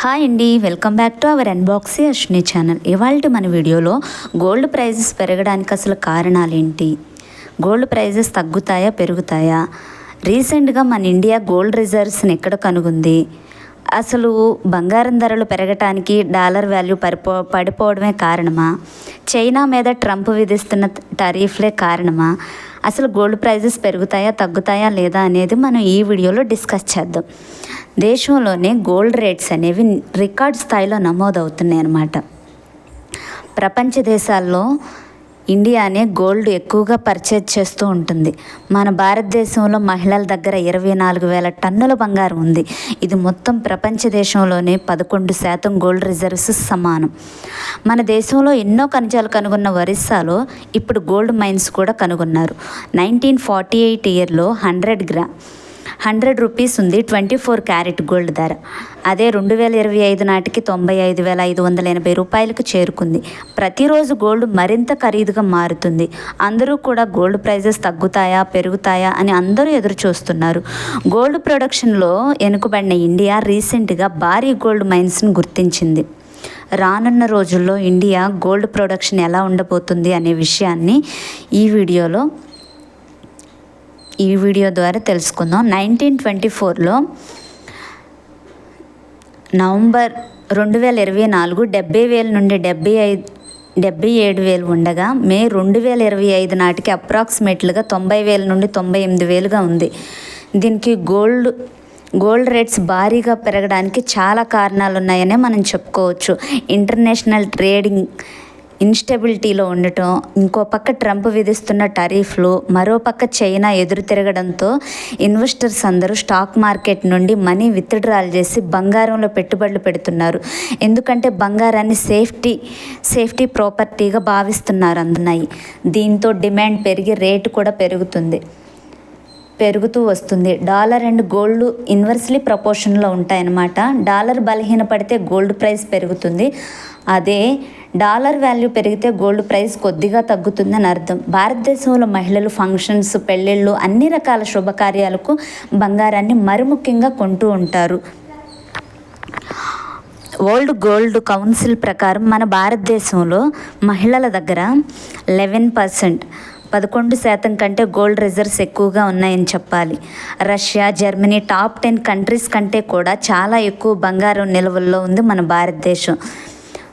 Hi అండి welcome back to our Unboxy Ashwini channel ఇవాళ మన వీడియోలో గోల్డ్ ప్రైజెస్ పెరగడానికి అసలు కారణాలు ఏంటి? గోల్డ్ ప్రైజెస్ తగ్గుతాయా పెరుగుతాయా? రీసెంట్గా మన ఇండియా గోల్డ్ రిజర్వ్స్ని ఎక్కడ కనుగొంది? అసలు బంగారం ధరలు పెరగటానికి డాలర్ వాల్యూ పడిపో పడిపోవడమే కారణమా? చైనా మీద ట్రంప్ విధిస్తున్న టరీఫ్లే కారణమా? అసలు గోల్డ్ ప్రైజెస్ పెరుగుతాయా తగ్గుతాయా లేదా అనేది మనం ఈ వీడియోలో డిస్కస్ చేద్దాం. దేశంలోనే గోల్డ్ రేట్స్ అనేవి రికార్డ్ స్థాయిలో నమోదవుతున్నాయి అన్నమాట ప్రపంచ దేశాల్లో ఇండియానే గోల్డ్ ఎక్కువగా పర్చేజ్ చేస్తూ ఉంటుంది. మన భారతదేశంలో మహిళల దగ్గర ఇరవై నాలుగు వేల టన్నుల బంగారం ఉంది. ఇది మొత్తం ప్రపంచ దేశంలోనే పదకొండు శాతం గోల్డ్ రిజర్వ్స్ సమానం. మన దేశంలో ఎన్నో ఖనిజాలు కనుగొన్న ఒరిస్సాలో ఇప్పుడు గోల్డ్ మైన్స్ కూడా కనుగొన్నారు. నైన్టీన్ ఫార్టీ ఎయిట్ ఇయర్లో హండ్రెడ్ గ్రా హండ్రెడ్ రూపీస్ ఉంది ట్వంటీ ఫోర్ క్యారెట్ గోల్డ్ ధర. అదే రెండు వేల ఇరవై ఐదు నాటికి తొంభై ఐదు వేల ఐదు వందల ఎనభై రూపాయలకు చేరుకుంది. ప్రతిరోజు గోల్డ్ మరింత ఖరీదుగా మారుతుంది. అందరూ కూడా గోల్డ్ ప్రైజెస్ తగ్గుతాయా పెరుగుతాయా అని అందరూ ఎదురు చూస్తున్నారు గోల్డ్ ప్రొడక్షన్లో వెనుకబడిన ఇండియా రీసెంట్గా భారీ గోల్డ్ మైన్స్ను గుర్తించింది. రానున్న రోజుల్లో ఇండియా గోల్డ్ ప్రొడక్షన్ ఎలా ఉండబోతుంది అనే విషయాన్ని ఈ వీడియోలో ఈ వీడియో ద్వారా తెలుసుకుందాం. నైన్టీన్ ట్వంటీ ఫోర్లో నవంబర్ రెండు వేల ఇరవై నాలుగు డెబ్బై వేల నుండి డెబ్బై ఐదు డెబ్బై ఏడు వేలు ఉండగా మే రెండు వేల ఇరవై ఐదు నాటికి అప్రాక్సిమేట్లుగా తొంభై వేల నుండి తొంభై ఎనిమిది వేలుగా ఉంది. దీనికి గోల్డ్ గోల్డ్ రేట్స్ భారీగా పెరగడానికి చాలా కారణాలు ఉన్నాయనే మనం చెప్పుకోవచ్చు. ఇంటర్నేషనల్ ట్రేడింగ్ ఇన్స్టెబిలిటీలో ఉండటం ఇంకో పక్క ట్రంప్ విధిస్తున్న టారీఫ్లు మరో పక్క చైనా ఎదురు తిరగడంతో ఇన్వెస్టర్స్ అందరూ స్టాక్ మార్కెట్ నుండి మనీ విత్డ్రాల్ చేసి బంగారంలో పెట్టుబడులు పెడుతున్నారు. ఎందుకంటే బంగారాన్ని సేఫ్టీ సేఫ్టీ ప్రాపర్టీగా భావిస్తున్నారు అందున్నాయి దీంతో డిమాండ్ పెరిగి రేటు కూడా పెరుగుతుంది. పెరుగుతూ వస్తుంది. డాలర్ అండ్ గోల్డ్ ఇన్వర్స్లీ ప్రపోర్షన్లో ఉంటాయన్నమాట. డాలర్ బలహీనపడితే గోల్డ్ ప్రైస్ పెరుగుతుంది. అదే డాలర్ వాల్యూ పెరిగితే గోల్డ్ ప్రైస్ కొద్దిగా తగ్గుతుందని అర్థం. భారతదేశంలో మహిళలు ఫంక్షన్స్ పెళ్ళిళ్ళు అన్ని రకాల శుభకార్యాలకు బంగారాన్ని మరి ముఖ్యంగా కొంటూ ఉంటారు. వరల్డ్ గోల్డ్ కౌన్సిల్ ప్రకారం మన భారతదేశంలో మహిళల దగ్గర లెవెన్ పర్సెంట్ పదకొండు శాతం కంటే గోల్డ్ రిజర్వ్స్ ఎక్కువగా ఉన్నాయని చెప్పాలి. Russia Germany top ten countries కంటే కూడా చాలా ఎక్కువ బంగారం నిల్వల్లో ఉంది మన భారతదేశం.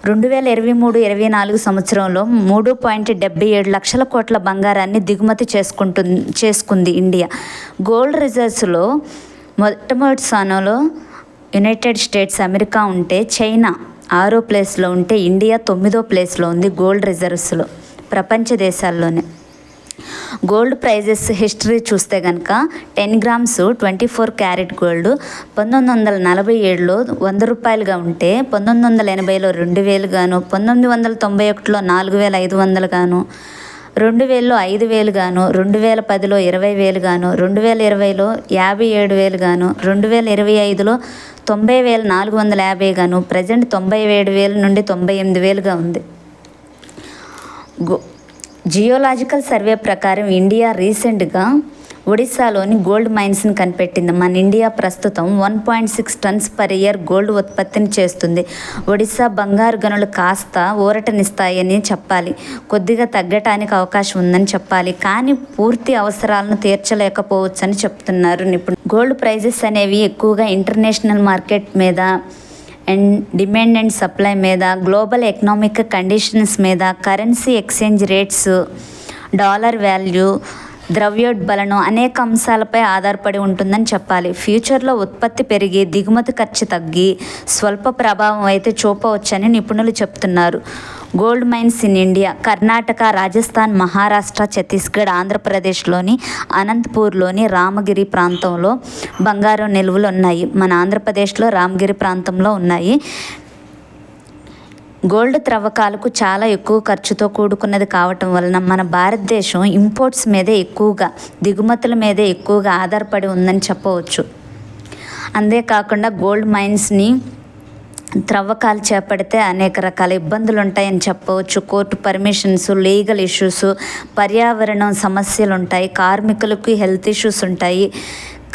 రెండు వేల ఇరవై మూడు ఇరవై నాలుగు సంవత్సరంలో మూడు పాయింట్ డెబ్బై ఏడు లక్షల కోట్ల బంగారాన్ని దిగుమతి చేసుకుంటు చేసుకుంది ఇండియా. గోల్డ్ రిజర్వ్స్లో మొట్టమొదటి స్థానంలో యునైటెడ్ స్టేట్స్ అమెరికా ఉంటే చైనా ఆరో ప్లేస్లో ఉంటే ఇండియా తొమ్మిదో ప్లేస్లో ఉంది గోల్డ్ రిజర్వ్స్లో ప్రపంచ దేశాల్లోనే. గోల్డ్ ప్రైజెస్ హిస్టరీ చూస్తే కనుక ten grams twenty four carat gold పంతొమ్మిది వందల నలభై ఏడులో వంద రూపాయలుగా ఉంటే పంతొమ్మిది వందల ఎనభైలో రెండు వేలు గాను పంతొమ్మిది వందల తొంభై ఒకటిలో నాలుగు వేల ఐదు వందలు గాను రెండు వేలలో ఐదు వేలు గాను రెండు వేల పదిలో ఇరవై వేలు గాను రెండు వేల ఇరవైలో యాభై ఏడు వేలు గాను రెండు వేల ఇరవై ఐదులో తొంభై వేల నాలుగు వందల యాభై గాను ప్రజెంట్ తొంభై ఏడు వేల నుండి తొంభై ఎనిమిది వేలుగా ఉంది. గో జియోలాజికల్ సర్వే ప్రకారం ఇండియా రీసెంట్గా ఒడిశాలోని గోల్డ్ మైన్స్ని కనిపెట్టింది. మన ఇండియా ప్రస్తుతం one point six tons per year gold ఉత్పత్తిని చేస్తుంది. ఒడిశా బంగారు గనులు కాస్త ఊరటనిస్తాయని చెప్పాలి. కొద్దిగా తగ్గటానికి అవకాశం ఉందని చెప్పాలి. కానీ పూర్తి అవసరాలను తీర్చలేకపోవచ్చని చెప్తున్నారు నిపుణులు. గోల్డ్ ప్రైజెస్ అనేవి ఎక్కువగా ఇంటర్నేషనల్ మార్కెట్ మీద అండ్ డిమాండ్ అండ్ సప్లై మీద గ్లోబల్ ఎకనామిక్ కండిషన్స్ మీద currency exchange rates dollar value ద్రవ్యోద్బలనం అనేక అంశాలపై ఆధారపడి ఉంటుందని చెప్పాలి. ఫ్యూచర్లో ఉత్పత్తి పెరిగి దిగుమతి ఖర్చు తగ్గి స్వల్ప ప్రభావం అయితే చూపవచ్చని నిపుణులు చెప్తున్నారు. Gold mines in India Karnataka Rajasthan Maharashtra Chhattisgarh ఆంధ్రప్రదేశ్లోని అనంతపూర్లోని రామగిరి ప్రాంతంలో బంగారం నిల్వలు ఉన్నాయి. మన ఆంధ్రప్రదేశ్లో రామగిరి ప్రాంతంలో ఉన్నాయి. గోల్డ్ త్రవ్వకాలకు చాలా ఎక్కువ ఖర్చుతో కూడుకున్నది కావటం వలన మన భారతదేశం ఇంపోర్ట్స్ మీదే ఎక్కువగా దిగుమతుల మీదే ఎక్కువగా ఆధారపడి ఉందని చెప్పవచ్చు. అంతేకాకుండా గోల్డ్ మైన్స్ని త్రవ్వకాలు చేపడితే అనేక రకాల ఇబ్బందులు ఉంటాయని చెప్పవచ్చు. కోర్టు పర్మిషన్స్ లీగల్ ఇష్యూస్ పర్యావరణం సమస్యలు ఉంటాయి కార్మికులకు హెల్త్ ఇష్యూస్ ఉంటాయి.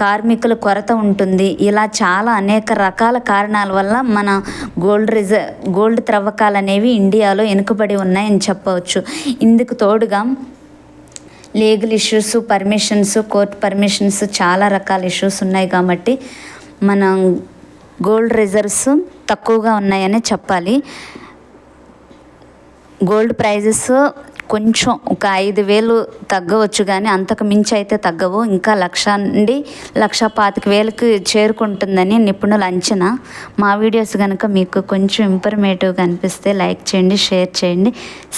కార్మికుల కొరత ఉంటుంది. ఇలా చాలా అనేక రకాల కారణాల వల్ల మన గోల్డ్ రిజర్వ్ గోల్డ్ త్రవ్వకాలు అనేవి ఇండియాలో వెనుకబడి ఉన్నాయని చెప్పవచ్చు. ఇందుకు తోడుగా legal issues permissions court permissions చాలా రకాల ఇష్యూస్ ఉన్నాయి కాబట్టి మనం గోల్డ్ రిజర్వ్స్ తక్కువగా ఉన్నాయని చెప్పాలి. గోల్డ్ ప్రైజెస్ కొంచెం ఒక ఐదు వేలు తగ్గవచ్చు కానీ అంతకు మించి అయితే తగ్గవు. ఇంకా లక్ష నుండి లక్ష పాతిక వేలకు చేరుకుంటుందని నిపుణుల అంచనా. మా వీడియోస్ కనుక మీకు కొంచెం ఇన్ఫర్మేటివ్గా అనిపిస్తే లైక్ చేయండి షేర్ చేయండి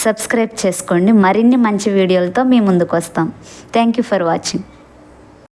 సబ్స్క్రైబ్ చేసుకోండి. మరిన్ని మంచి వీడియోలతో మీ ముందుకు వస్తాం. Thank you for watching